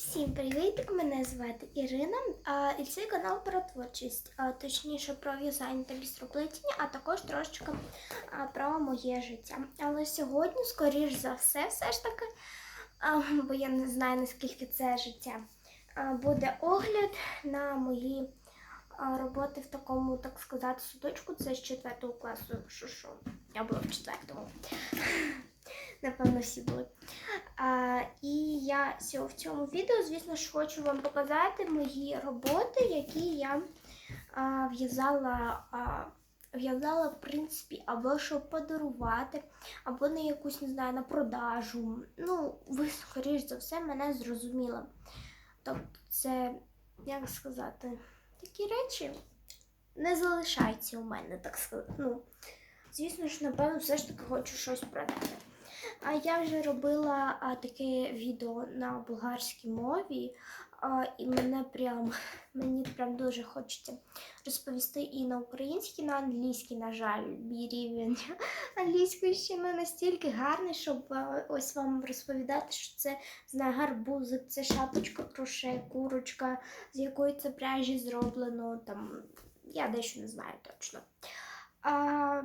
Всім привіт! Мене звати Ірина, а, і це канал про творчість, а, точніше про в'язання та бістроплетіння, а також трошечки а, про моє життя. Але сьогодні, скоріш за все, все ж таки, а, бо я не знаю наскільки це життя, а, буде огляд на мої а, роботи в такому, так сказати, судочку. Це з 4 класу. Що що? Я була в 4 Напевно, всі були. А, і я в цьому відео, звісно ж, хочу вам показати мої роботи, які я а, в'язала. В'язала, в принципі, або щоб подарувати, або на якусь, не знаю, на продажу. Ну, ви, скоріш за все, мене зрозуміли. Тобто, це, як сказати, такі речі не залишаються у мене, так сказати. Ну, звісно ж, напевно, все ж таки хочу щось продати. А я вже робила а, таке відео на болгарській мові, а, і мене прям мені прям дуже хочеться розповісти і на українській, і на англійській, на жаль, мій рівень англійської ще не настільки гарний, щоб ось вам розповідати, що це знає гарбузик, це шапочка, кроше, курочка, з якої це пряжі зроблено. Там я дещо не знаю точно. А,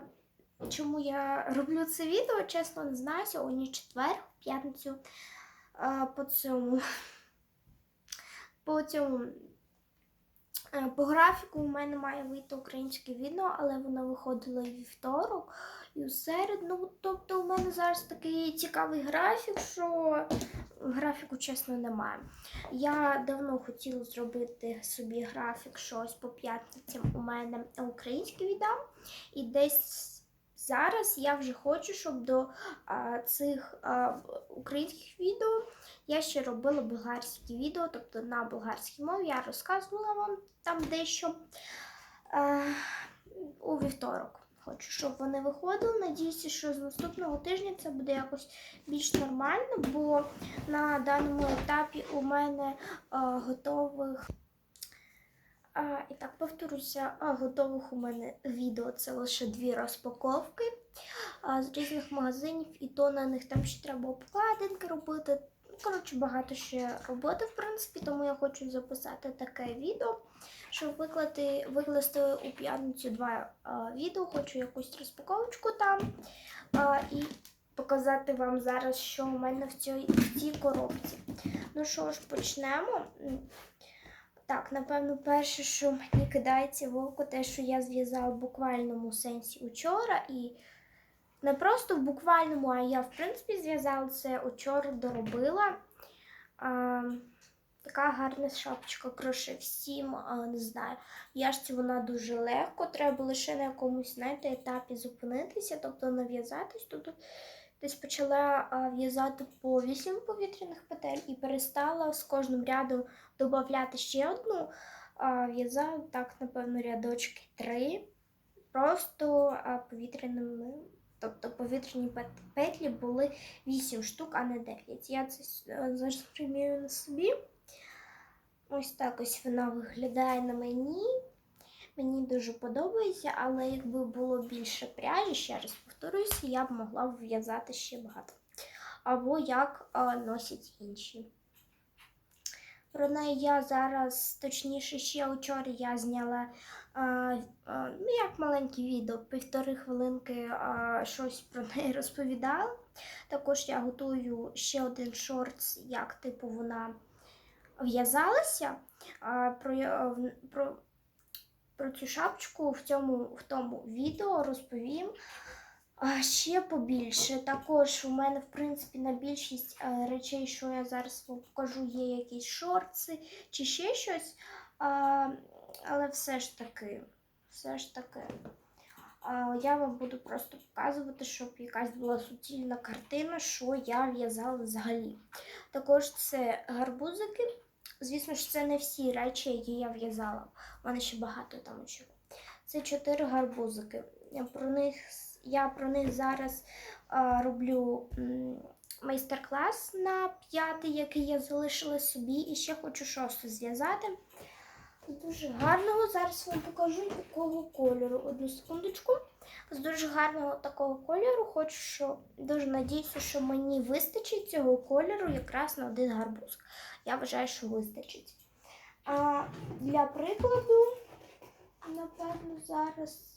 Чому я роблю це відео, чесно не знаю. Сьогодні четвер, п'ятницю по цьому. По цьому. е, По графіку у мене має вийти українське відео, але воно виходило і вівторок, і у середу. Ну, тобто у мене зараз такий цікавий графік, що графіку, чесно, немає. Я давно хотіла зробити собі графік, що ось по п'ятницям у мене українське відео. І десь зараз я вже хочу, щоб до а, цих а, українських відео я ще робила болгарські відео, тобто на болгарській мові я розказувала вам там дещо а, у вівторок. Хочу, щоб вони виходили. Надіюся, що з наступного тижня це буде якось більш нормально, бо на даному етапі у мене а, готових. А, і так, повторюся, готових у мене відео це лише дві розпаковки а, з різних магазинів, і то на них там ще треба обкладинки робити. Коротше, багато ще роботи, в принципі, тому я хочу записати таке відео, щоб виклати, викласти у п'ятницю два а, відео, хочу якусь розпаковочку там а, і показати вам зараз, що у мене в цій, в цій коробці. Ну що ж, почнемо. Так, напевно, перше, що мені кидається в око, те, що я зв'язала в буквальному сенсі учора. І не просто в буквальному, а я, в принципі, зв'язала це учора, доробила. А, така гарна шапочка кроше всім, а, не знаю. В яшці вона дуже легко, треба лише на якомусь знаєте, етапі зупинитися, тобто нав'язатись. Тобто десь почала в'язати по 8 повітряних петель і перестала з кожним рядом додати ще одну. В'язала так, напевно, рядочки три. Просто повітряними. Тобто повітряні петлі були 8 штук, а не 9. Я це зараз на собі. Ось так ось вона виглядає на мені. Мені дуже подобається, але якби було більше пряжі, ще раз повторююся, я б могла в'язати ще багато. Або як а, носять інші. Про неї я зараз, точніше, ще вчора я зняла а, а, ну, як маленьке відео, півтори хвилинки а, щось про неї розповідала. Також я готую ще один шортс, як типу вона в'язалася. Про, про, про цю шапочку в цьому в тому відео розповім. Ще побільше. Також у мене, в принципі, на більшість е, речей, що я зараз вам покажу, є якісь шорти чи ще щось. Але все ж таки, все ж таки, я вам буду просто показувати, щоб якась була суцільна картина, що я в'язала взагалі. Також це гарбузики. Звісно ж, це не всі речі, які я в'язала. У мене ще багато там чого. Це чотири гарбузики. Я про них, я про них зараз а, роблю майстер-клас на п'ятий, який я залишила собі, і ще хочу шосту зв'язати. Дуже гарного. Зараз вам покажу, якого кольору. Одну секундочку. з дуже гарного такого кольору. Хочу, що дуже надіюся, що мені вистачить цього кольору якраз на один гарбуз. Я вважаю, що вистачить. А для прикладу, напевно, зараз.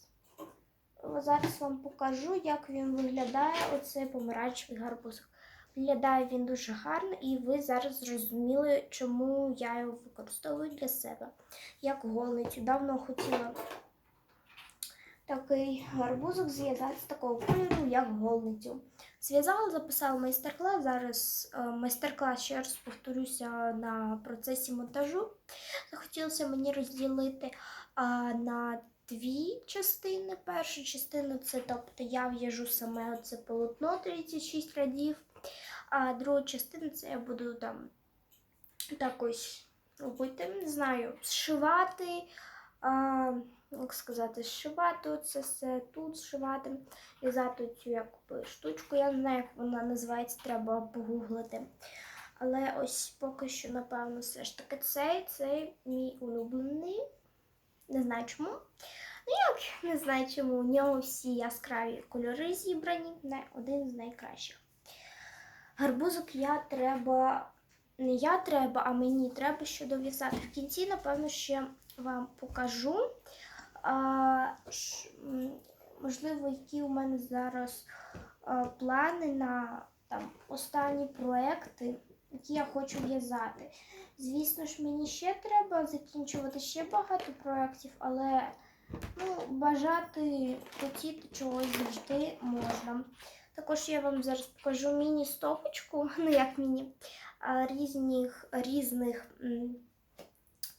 Зараз вам покажу, як він виглядає оцей помаранчевий гарбузик. Виглядає він дуже гарно, і ви зараз зрозуміли, чому я його використовую для себе як голицю. Давно хотіла такий гарбузок зв'язати з такого кольору, як голицю. Зв'язала, записала майстер-клас. Зараз е, майстер-клас, ще раз повторюся, на процесі монтажу. Захотілося мені розділити на дві частини. Перша частина це тобто я в'яжу саме це полотно 36 рядів, а друга частина це я буду там так робити, не знаю, зшивати. Як сказати, зшивати це все тут зшивати, в'язати цю якби штучку. Я не знаю, як вона називається, треба погуглити. Але ось поки що, напевно, все ж таки цей, цей мій улюблений. Не знаю чому. Ну як не знаю чому. У нього всі яскраві кольори зібрані, не один з найкращих. Гарбузок я треба. Не я треба, а мені треба ще дов'язати. В кінці, напевно, ще вам покажу. Можливо, які у мене зараз плани на там, останні проекти, які я хочу в'язати. Звісно ж, мені ще треба закінчувати ще багато проєктів, але ну, бажати хотіти чогось завжди можна. Також я вам зараз покажу міні-стопочку, ну як міні, різних, різних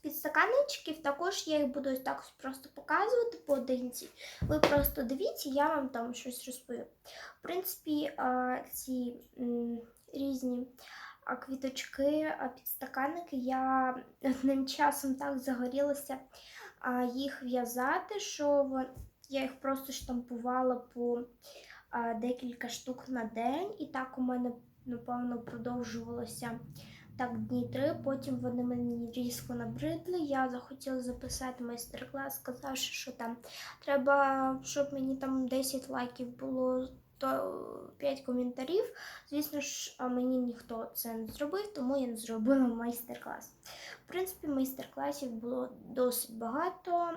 підстаканничків. Також я їх буду так просто показувати поодинці. Ви просто дивіться, я вам там щось розповім. В принципі, ці різні квіточки, підстаканники, я одним часом так загорілася їх в'язати, що я їх просто штампувала по декілька штук на день, і так у мене, напевно, продовжувалося так дні три. Потім вони мені різко набридли. Я захотіла записати майстер-клас, сказавши, що там треба, щоб мені там 10 лайків було. То 5 коментарів. Звісно ж, мені ніхто це не зробив, тому я не зробила майстер-клас. В принципі, майстер-класів було досить багато.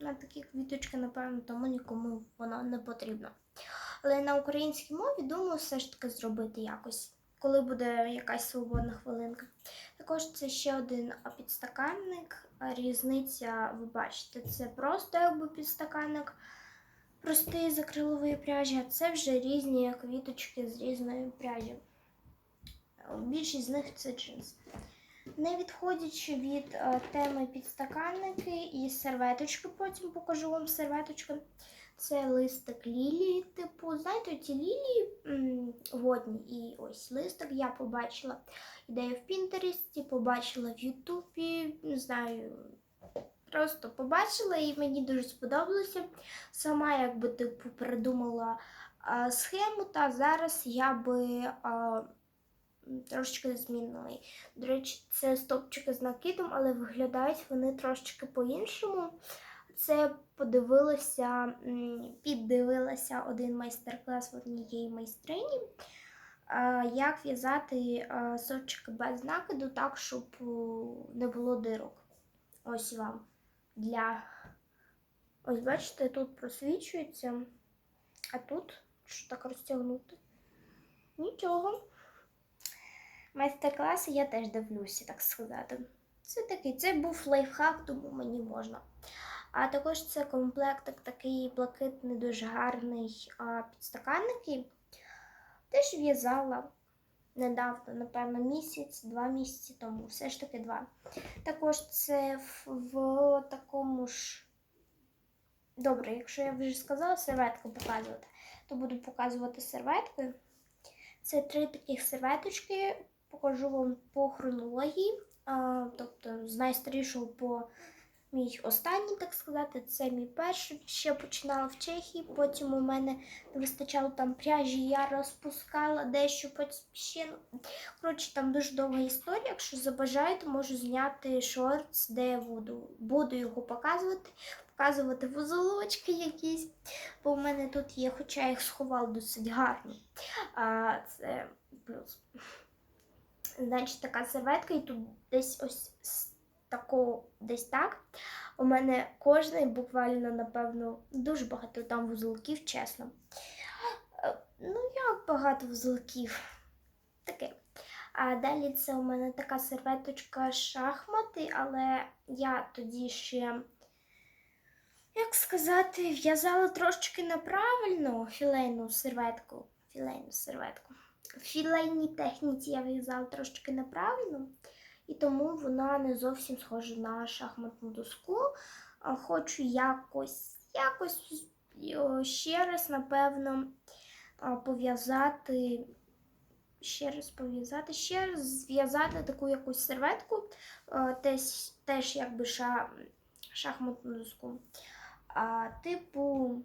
На такі квіточки, напевно, тому нікому воно не потрібно. Але на українській мові думаю, все ж таки зробити якось, коли буде якась свободна хвилинка. Також це ще один підстаканник. Різниця, ви бачите, це просто якби підстаканник простий з акрилової пряжі, а це вже різні квіточки з різної пряжі. Більшість з них це джинс. Не відходячи від теми підстаканники і серветочки, потім покажу вам серветочку. Це листик лілії, типу, знаєте, ці лілії водні. І ось листик я побачила ідею в Пінтересті, побачила в Ютубі, не знаю, просто побачила і мені дуже сподобалося. Сама якби типу придумала а, схему, та зараз я би а, трошечки змінила. До речі, це стопчики з накидом, але виглядають вони трошечки по-іншому. Це подивилася, піддивилася один майстер-клас в однієї майстрині. Як в'язати а, без накиду так, щоб не було дирок. Ось вам для. Ось бачите, тут просвічується, а тут що так розтягнути? Нічого. Майстер-класи я теж дивлюся, так сказати. Це такий, це був лайфхак, тому мені можна. А також це комплектик такий блакитний, дуже гарний а, підстаканники. Теж в'язала недавно, напевно, місяць, два місяці тому, все ж таки два. Також це в, в такому ж. Добре, якщо я вже сказала серветку показувати, то буду показувати серветкою. Це три таких серветочки. Покажу вам по хронології. А, тобто з найстарішого по мій останній, так сказати, це мій перший. Ще починала в Чехії. Потім у мене не вистачало там пряжі, я розпускала дещо, потім ще. ну, Коротше, там дуже довга історія. Якщо забажаєте, можу зняти шортс, де буду, буду його показувати. показувати вузолочки якісь, бо в мене тут є, хоча я їх сховала досить гарно. А, це плюс. Значить, така серветка, і тут десь ось такого, десь так. У мене кожний буквально, напевно, дуже багато там вузолків, чесно. Е, Ну, як багато вузолків? Таке. А далі це у мене така серветочка шахмати, але я тоді ще, як сказати, в'язала трошечки неправильно філейну серветку. Філейну серветку. В філейній техніці я в'язала трошечки неправильно, і тому вона не зовсім схожа на шахматну доску. Хочу якось, якось ще раз, напевно, пов'язати ще раз пов'язати, ще раз зв'язати таку якусь серветку, теж, теж якби ша, шахматну доску. А, типу,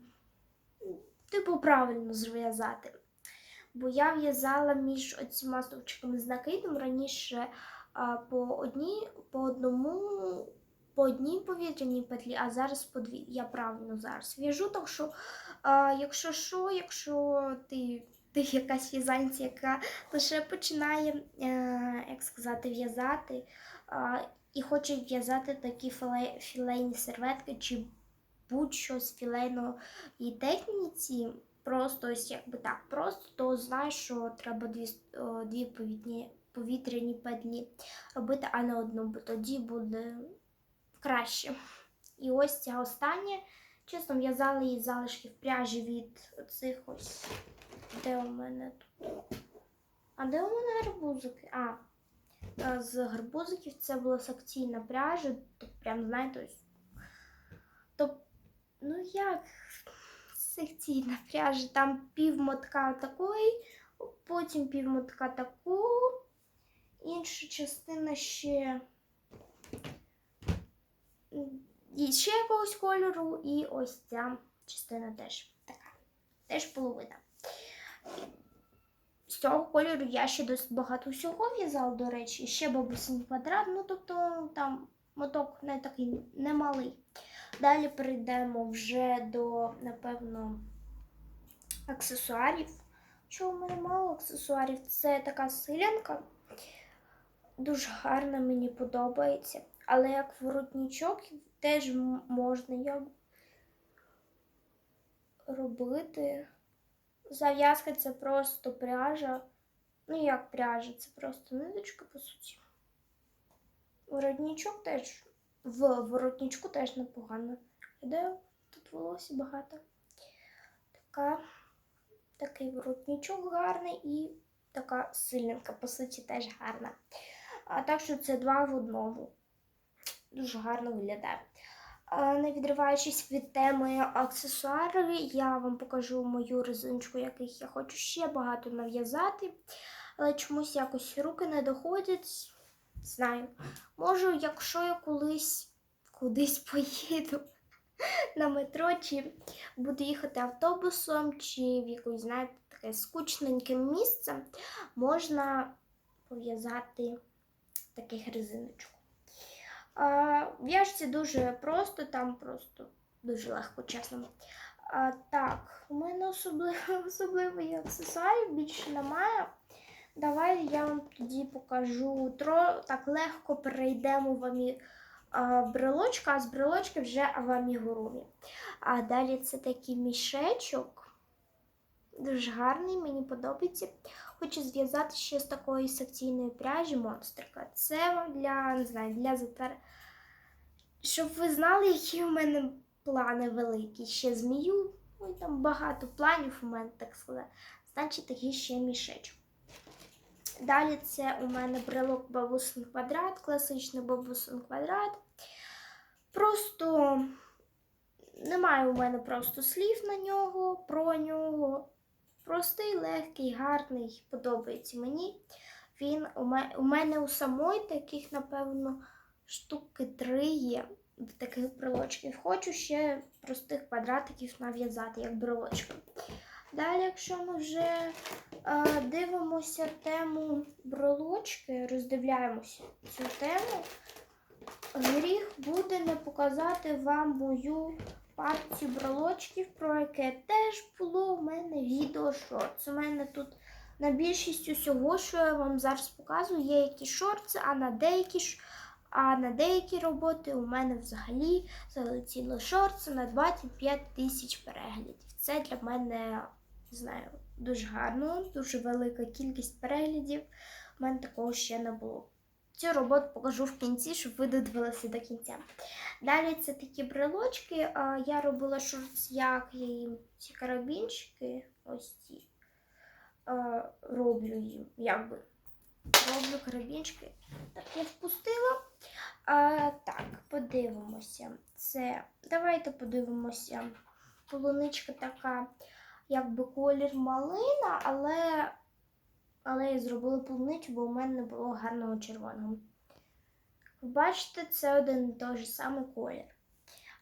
типу, правильно зв'язати. Бо я в'язала між оціма стовпчиками з накидом раніше по одній, по одному. По одній повітряній петлі, а зараз по дві. Я правильно зараз в'яжу, так що, якщо що, якщо ти ти якась в'язанця, яка лише починає, е, як сказати, в'язати і хоче в'язати такі філе, філейні серветки чи будь-що з філейної техніці, просто ось якби так, просто то знаєш, що треба дві, дві повітряні, повітряні петлі робити, а не одну, бо тоді буде краще. І ось ця остання. Чесно, в'язала її залишки в пряжі від цих ось. Де у мене тут? А де у мене гарбузики? А, а, з гарбузиків це була секційна пряжа, то прям, знаєте, ось. То, ну як секційна пряжа, там пів мотка такої, потім пів мотка такого, інша частина ще. Ще якогось кольору, і ось ця частина теж така. Теж половина. З цього кольору я ще досить багато всього в'язала, до речі, ще бабусин квадрат, ну тобто там моток не такий немалий. Далі перейдемо вже до, напевно, аксесуарів. Що у мене мало аксесуарів? Це така силянка. Дуже гарна, мені подобається. Але як воротничок теж можна як робити. Зав'язка це просто пряжа. Ну, як пряжа, це просто ниточка, по суті. Воротничок теж в воротничку теж непогано. Де тут волосся багато. Така, такий воротничок гарний і така сильненька, по суті, теж гарна. А так що це два в одному. Дуже гарно виглядає. Не відриваючись від теми аксесуари, я вам покажу мою резиночку, яких я хочу ще багато нав'язати. Але чомусь якось руки не доходять. Знаю. Можу, якщо я колись кудись поїду на метро, чи буду їхати автобусом, чи в якусь, знаєте, таке скучненьке місце, можна пов'язати таких резиночок. А, В'яжці дуже просто, там просто дуже легко, чесно. А, так, у мене особливо, особливої аксесуарів більше немає. Давай я вам тоді покажу. Тро, так легко перейдемо в амі, а, брелочка, а з брелочки вже в амігурумі. А далі це такий мішечок. Дуже гарний, мені подобається. Хочу зв'язати ще з такої секційної пряжі монстрика. Це для, не знаю, для затар. Щоб ви знали, які у мене плани великі. Ще змію. Ой, там багато планів у мене, так сказати. Значить, такий ще мішечок. Далі це у мене брелок бабусин квадрат, класичний бабусин квадрат. Просто немає у мене просто слів на нього, про нього. Простий, легкий, гарний, подобається мені. Він у мене, у самої таких, напевно, штуки три є таких брелочків. Хочу ще простих квадратиків нав'язати, як брелочки. Далі, якщо ми вже е, дивимося тему брелочки, роздивляємося цю тему, гріх буде не показати вам мою партію брелочків, про яке теж було у мене відео шортс. У мене тут на більшість усього, що я вам зараз показую, є якісь шорти, а на деякі. А на деякі роботи у мене взагалі залетіло шорти на 25 тисяч переглядів. Це для мене не знаю, дуже гарно, дуже велика кількість переглядів. У мене такого ще не було. Цю роботу покажу в кінці, щоб ви додивилися до кінця. Далі це такі брелочки. Я робила шорт, як їм ці карабінчики, ось ці роблю їм, якби. Роблю карабінчики. Так, я впустила. Так, подивимося. Це. Давайте подивимося. Полуничка така, якби колір малина, але але я зробила полуницю, бо у мене не було гарного червоного. Ви бачите, це один і той же самий колір.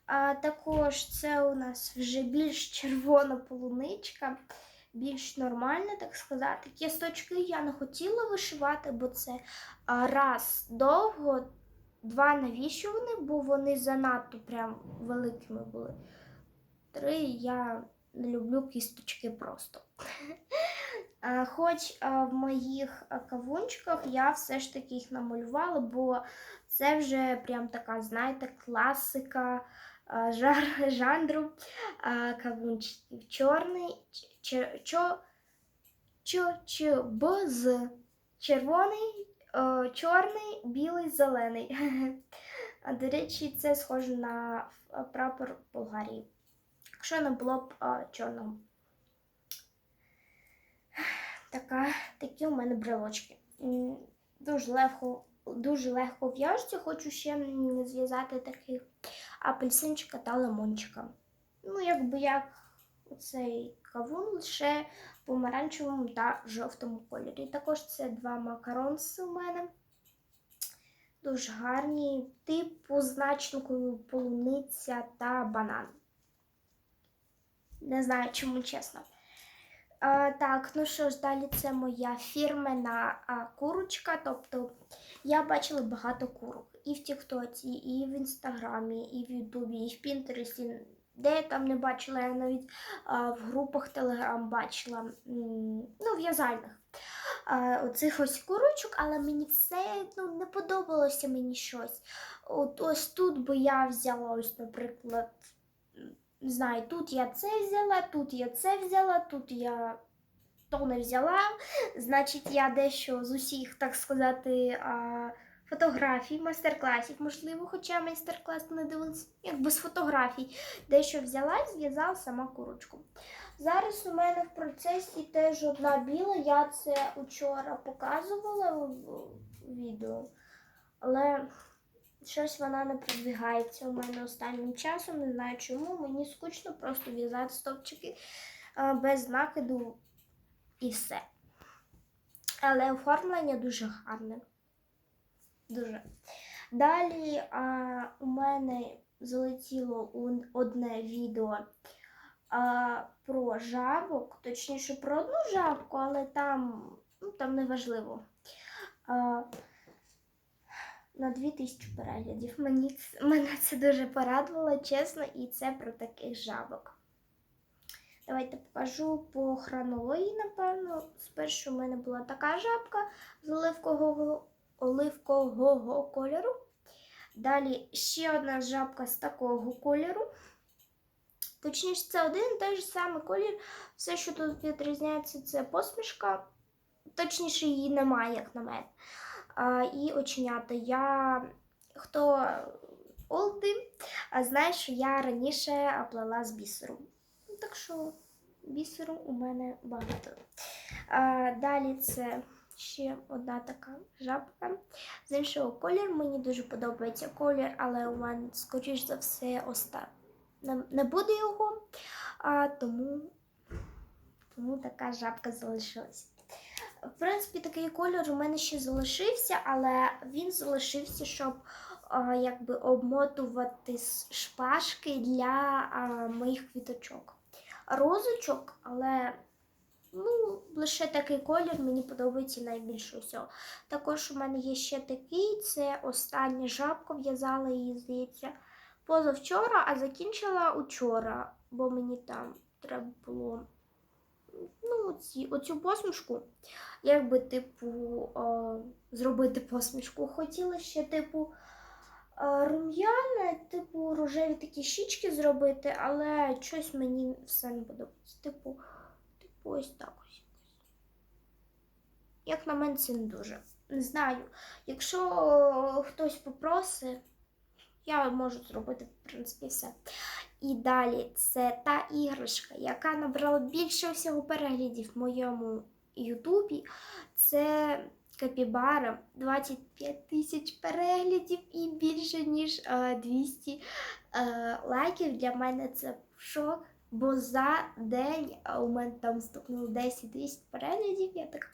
А також це у нас вже більш червона полуничка, більш нормальна, так сказати. Кісточки я не хотіла вишивати, бо це раз довго, два навіщо вони, бо вони занадто прям великими були. Три я не люблю кісточки просто. А, Хоч в моїх кавунчиках я все ж таки їх намалювала, бо це вже прям така, знаєте, класика жар, жанру кавунчиків. Чорний, чо, чо, чо, боз, червоний, чорний, білий, зелений. До речі, це схоже на прапор Болгарії. Якщо не було б чорного. Така, такі у мене брелочки. Дуже легко, дуже легко в'яжуться. Хочу ще зв'язати таких апельсинчика та лимончика. Ну, якби як цей кавун лише помаранчевому та жовтому кольорі. Також це два макаронси у мене. Дуже гарні, типу значною полуниця та банан. Не знаю, чому чесно. А, так, ну що ж, далі це моя фірмена а, курочка. Тобто я бачила багато курок і в Тіктоці, і в Інстаграмі, і в Ютубі, і в Пінтересті. Де я там не бачила, я навіть а, в групах Телеграм бачила, ну, в'язальних оцих ось курочок, але мені все ну, не подобалося мені щось. От ось тут би я взяла, ось, наприклад, не знаю, тут я це взяла, тут я це взяла, тут я то не взяла. Значить, я дещо з усіх, так сказати, фотографій, майстер-класів, можливо, хоча майстер-клас не дивилась, якби з фотографій, дещо взяла і зв'язала сама курочку. Зараз у мене в процесі теж одна біла, я це вчора показувала в відео, але щось вона не продвигається у мене останнім часом, не знаю чому. Мені скучно просто в'язати стовпчики без накиду і все. Але оформлення дуже гарне. Дуже. Далі а, у мене залетіло одне відео а, про жабок, точніше про одну жабку, але там, ну, там неважливо. А, на 2000 переглядів. Мені, мене це дуже порадувало, чесно, і це про таких жабок. Давайте покажу по хронології, напевно. Спершу в мене була така жабка з оливкового, оливкового кольору. Далі ще одна жабка з такого кольору. Точніше, це один той же самий колір. Все, що тут відрізняється, це посмішка. Точніше, її немає, як на мене. І оченята. Я хто олди, знає, що я раніше плела з бісеру. Ну, Так що бісеру у мене багато. Далі це ще одна така жабка з іншого кольору. Мені дуже подобається колір, але у мене, скоріш за все, оста... не буде його, а, тому, тому така жабка залишилась. В принципі, такий колір у мене ще залишився, але він залишився, щоб а, якби обмотувати шпажки для а, моїх квіточок. Розочок, але Ну, лише такий колір мені подобається найбільше всього. Також у мене є ще такий, це остання жабка, в'язала її, здається, позавчора, а закінчила учора, бо мені там треба було ну, оці, оцю посмішку, якби, типу, е, зробити посмішку. Хотіла ще, типу, е, рум'яна, типу, рожеві такі щічки зробити, але щось мені все не подобається. Типу, типу ось так ось. Як на мене, це не дуже. Не знаю. Якщо хтось попросить, я можу зробити, в принципі, все. І далі це та іграшка, яка набрала більше всього переглядів в моєму Ютубі. Це Капібара 25 тисяч переглядів і більше ніж е, 200 е, лайків. Для мене це шок. Бо за день у мене там стукнуло 10-200 переглядів. Я така.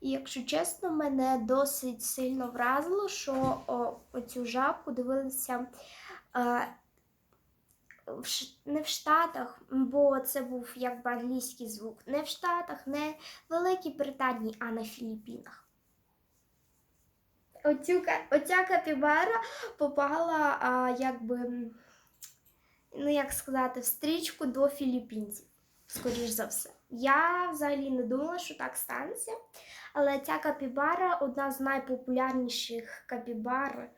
І якщо чесно, мене досить сильно вразило, що о, оцю жабку дивилися е, не в Штатах, бо це був якби англійський звук. Не в Штатах, не в Великій Британії, а на Філіппінах. Оця капібара попала, а, якби, ну як сказати, в стрічку до філіппінців, скоріш за все. Я взагалі не думала, що так станеться. Але ця капібара одна з найпопулярніших капібар.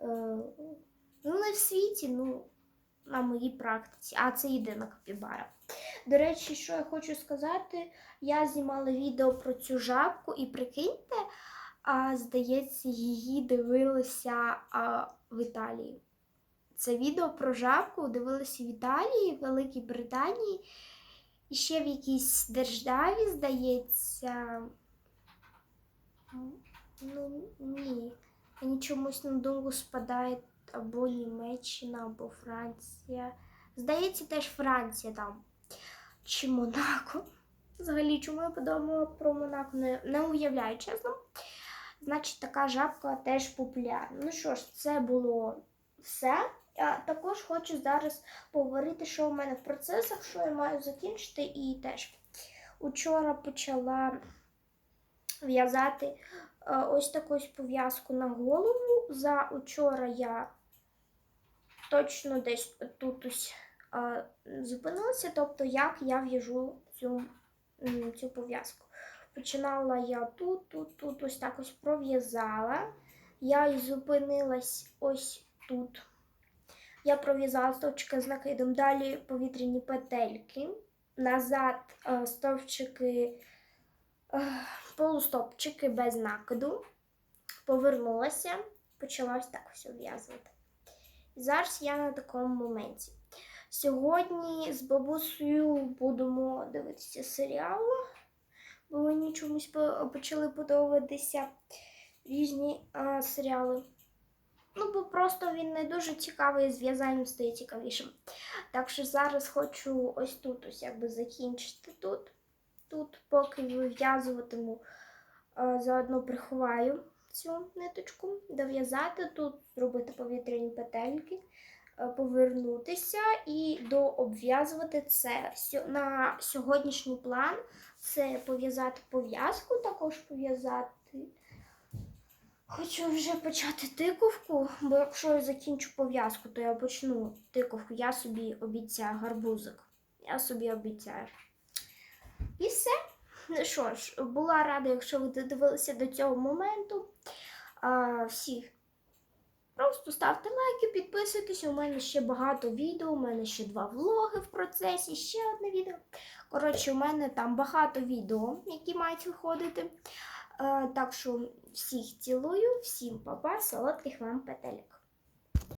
Е, ну, не в світі, ну, на моїй практиці. А це єдина капібара. До речі, що я хочу сказати, я знімала відео про цю жабку, і прикиньте, а, здається, її дивилися а, в Італії. Це відео про жабку дивилися в Італії, в Великій Британії і ще в якійсь державі, здається. Ну, ні. Мені чомусь на думку спадає або Німеччина, або Франція. Здається, теж Франція там. Чи Монако. Взагалі, чому я подумала про Монако, не, не уявляю, чесно. Значить, така жабка теж популярна. Ну що ж, це було все. Я також хочу зараз поговорити, що у мене в процесах, що я маю закінчити, і теж учора почала в'язати е, ось таку пов'язку на голову. За учора я точно десь тут ось зупинилася, тобто як я в'яжу цю, цю пов'язку. Починала я тут, тут, тут ось так ось пров'язала. Я і зупинилась ось тут. Я пров'язала стовпчики з накидом, далі повітряні петельки, назад стовпчики, е, полустопчики без накиду, повернулася, почала ось так все в'язувати. Зараз я на такому моменті. Сьогодні з бабусею будемо дивитися серіал, бо мені чомусь почали подобатися різні а, серіали. Ну, бо просто він не дуже цікавий, з в'язанням стає цікавішим. Так що зараз хочу ось тут ось якби закінчити тут. Тут, поки вив'язуватиму, заодно приховаю цю ниточку, дов'язати тут, зробити повітряні петельки, повернутися і дообв'язувати це. На сьогоднішній план це пов'язати пов'язку, також пов'язати. Хочу вже почати тиковку, бо якщо я закінчу пов'язку, то я почну тиковку. Я собі обіцяю гарбузик. Я собі обіцяю. І все. Що ж, була рада, якщо ви додивилися до цього моменту. А, всі просто ставте лайки, підписуйтесь. У мене ще багато відео, у мене ще два влоги в процесі, ще одне відео. Коротше, у мене там багато відео, які мають виходити. Е, Так що всіх цілую, всім папа, солодких вам петелек.